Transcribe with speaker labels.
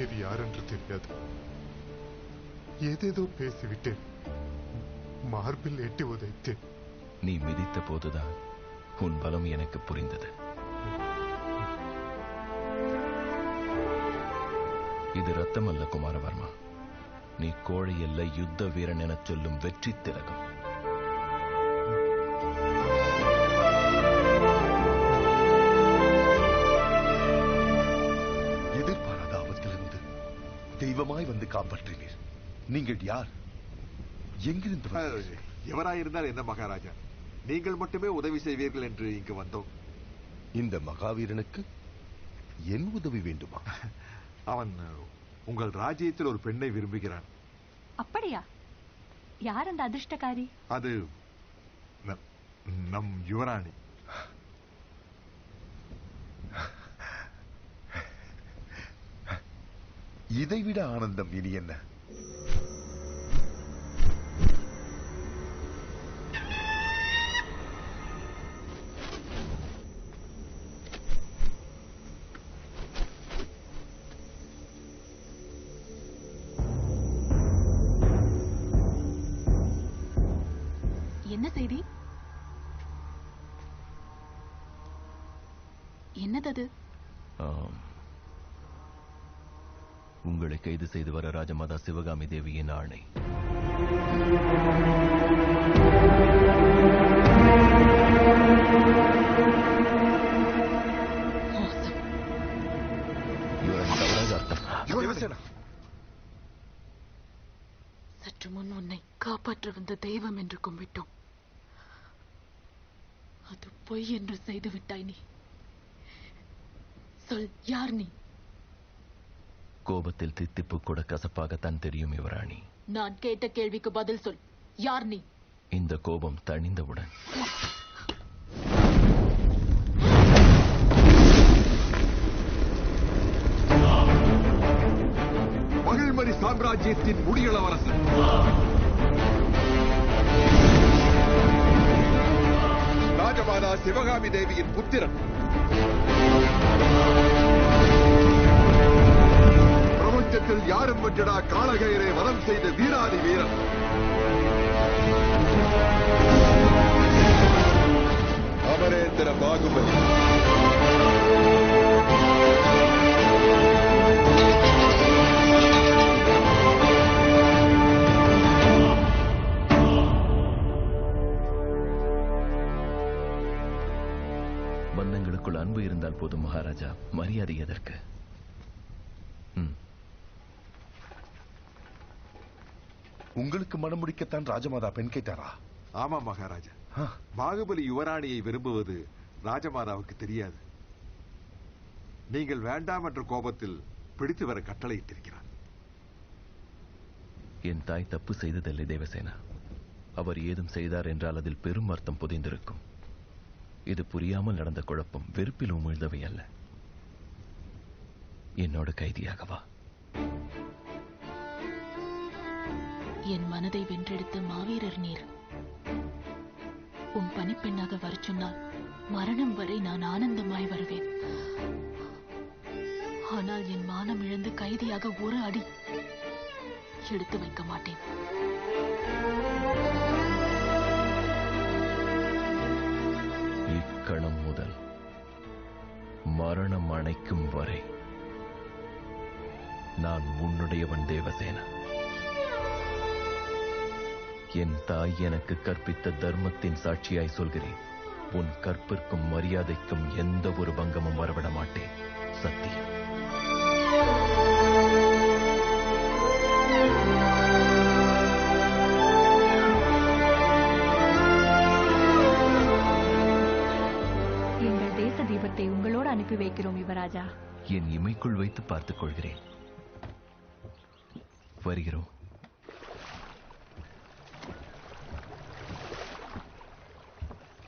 Speaker 1: தேவி யார் என்று தெரியாது. ஏதேதோ பேசிவிட்டேன். மார்பில் எட்டி உதைத்தேன்.
Speaker 2: நீ மிதித்த போதுதான் உன் பலம் எனக்கு புரிந்தது. இது ரத்தமல்ல குமாரவர்மா. நீ கோழை அல்ல யுத்த வீரன் எனச் சொல்லும் வெற்றி திலகம்
Speaker 3: காப்பாற்றினீர் நீங்கள் யார்? எங்கிருந்து?
Speaker 4: எவராயிருந்தால் என்ன மகாராஜா? நீங்கள் மட்டுமே உதவி செய்வீர்கள் என்று இங்கு வந்தோம்.
Speaker 3: இந்த மகாவீரனுக்கு என் உதவி வேண்டுமா?
Speaker 4: அவன் உங்கள் ராஜ்யத்தில் ஒரு பெண்ணை விரும்புகிறான்.
Speaker 5: அப்படியா? யார் அந்த அதிர்ஷ்டக்காரி
Speaker 4: அது நம்- நம் யுவராணி.
Speaker 3: இதைவிட ஆனந்தம் இனி என்ன?
Speaker 6: என்ன செய்தி? என்னது.
Speaker 2: உங்களை கைது செய்து வர ராஜமாதா சிவகாமி தேவியின் ஆணை.
Speaker 6: சற்று முன் உன்னை காப்பாற்ற வந்த தெய்வம் என்று கும்பிட்டோம். அது பொய் என்று செய்து விட்டாய் நீ. சொல் யார் நீ?
Speaker 2: கோபத்தில் தித்திப்பு கூட கசப்பாகத்தான் தெரியும் யுவராணி.
Speaker 6: நான் கேட்ட கேள்விக்கு பதில் சொல். யார் நீ?
Speaker 2: இந்த கோபம் தணிந்தவுடன்.
Speaker 4: மகிழ்மணி சாம்ராஜ்யத்தின் முடியளவரசன். ராஜமாதா சிவகாமி தேவியின் புத்திரன். உலகத்தில் யாரும் வென்றடா காளகயரை வரம் செய்த வீராதி வீரன் அமரேந்திர பாகுபலி.
Speaker 2: பந்தங்களுக்குள் அன்பு இருந்தால் போதும் மகாராஜா. மரியாதை எதற்கு? ம்,
Speaker 3: உங்களுக்கு மனம் முடிக்கத்தான் ராஜமாதா பெண் கேட்டாரா?
Speaker 4: ஆமா மகாராஜா. பாகுபலி யுவராணியை விரும்புவது ராஜமாதாவுக்கு தெரியாது. நீங்கள் வேண்டாம் என்ற கோபத்தில் பிடித்து வர கட்டளையிட்டிருக்கிறார்.
Speaker 2: என் தாய் தப்பு செய்ததில்லை தேவசேனா. அவர் ஏதும் செய்தார் என்றால் அதில் பெரும் அர்த்தம் புதைந்திருக்கும். இது புரியாமல் நடந்த குழப்பம் வெறுப்பில் உமிழ்ந்தவை அல்ல. என்னோட கைதியாகவா?
Speaker 6: என் மனதை வென்றெடுத்த மாவீரர் நீர். உன் பணிப்பெண்ணாக வர சொன்னால் மரணம் வரை நான் ஆனந்தமாய் வருவேன். ஆனால் என் மானம் இழந்து கைதியாக ஒரு அடி எடுத்து வைக்க மாட்டேன்.
Speaker 2: இக்கணம் முதல் மரணம் அணைக்கும் வரை நான் உன்னுடையவன் தேவசேனா. என் தாய் எனக்கு கற்பித்த தர்மத்தின் சாட்சியாய் சொல்கிறேன். உன் கற்பிற்கும் மரியாதைக்கும் எந்த ஒரு பங்கமும் வரவிட மாட்டேன். சத்தியம்
Speaker 5: எங்கள் தேச தீபத்தை உங்களோடு அனுப்பி வைக்கிறோம் யுவராஜா.
Speaker 2: என் இமைக்குள் வைத்து பார்த்துக் கொள்கிறேன். வருகிறோம்.